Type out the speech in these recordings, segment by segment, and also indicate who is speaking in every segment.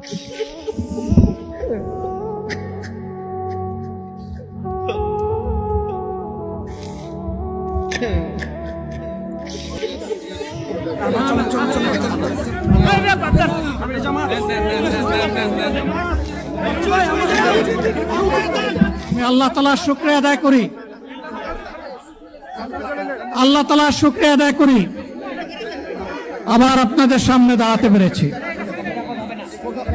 Speaker 1: আমি আল্লাহ তালার শুক্রিয়া আদায় করি। আল্লাহ তালার শুক্রিয়া আদায় করি। আবার আপনাদের সামনে দাঁড়াতে পেরেছি।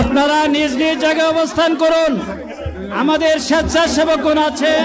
Speaker 2: আপনারা নিজ নিজ জায়গায় অবস্থান করুন। আমাদের স্বেচ্ছাসেবকগণ আছেন।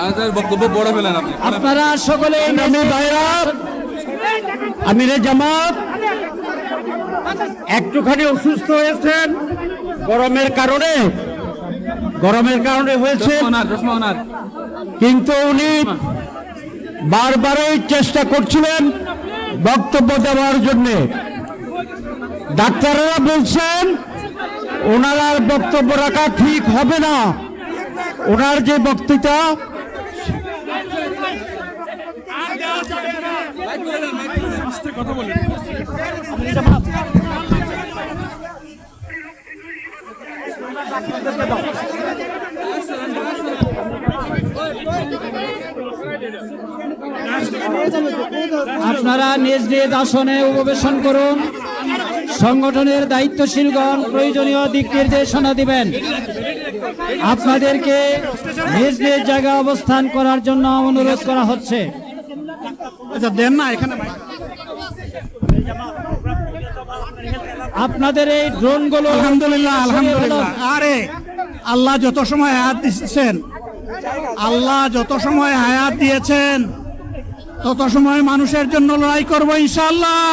Speaker 3: আমাদের বক্তব্য বড় ফেলেন আপনি।
Speaker 2: আপনারা সকলে
Speaker 1: আমি ভাইরা আমিরে জামাত একটুখানি অসুস্থ হয়েছেন গরমের কারণে গরমের কারণে হয়েছে। কিন্তু উনি বারবারই চেষ্টা করছিলেন বক্তব্য দেওয়ার জন্য। ডাক্তাররা বলছেন ওনার আর বক্তব্য রাখা ঠিক হবে না। ওনার যে বক্তৃতা
Speaker 2: আপনারা নিজ নিজ আসনে উপবেশন করুন। সংগঠনের দায়িত্বশীলগণ প্রয়োজনীয় দিক নির্দেশনা দিবেন। আপনাদেরকে নিজ নিজ জায়গায় অবস্থান করার জন্য অনুরোধ করা হচ্ছে।
Speaker 1: আচ্ছা দেন না এখানে
Speaker 2: আপনাদের এই ড্রোনগুলো
Speaker 1: আলহামদুলিল্লাহ আলহামদুলিল্লাহ। আরে আল্লাহ যত সময় হায়াত দিচ্ছেন আল্লাহ যত সময় হায়াত দিয়েছেন তত সময় মানুষের জন্য লড়াই করব ইনশাআল্লাহ।